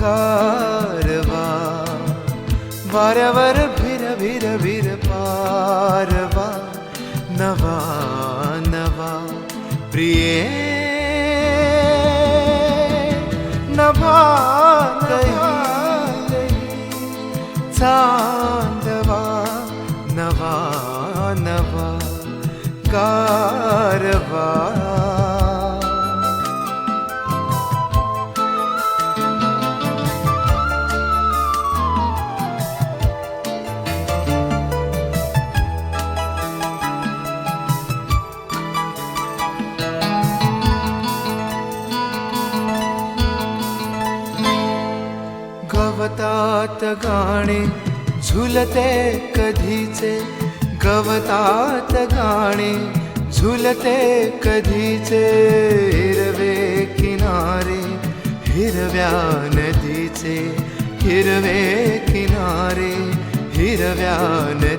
કારવા વારવાર ભીર ભીર ભીર પારવા નવા નવા પ્રિય નવા ગયા ચાંદવા નવા નવા કારવા गवतात गाणे, झुलते कधीचे गवतात गाणे, झुलते कधीचे हिरवे किनारे, हिरव्या नदीचे हिरवे किनारे, हिरव्या नदीचे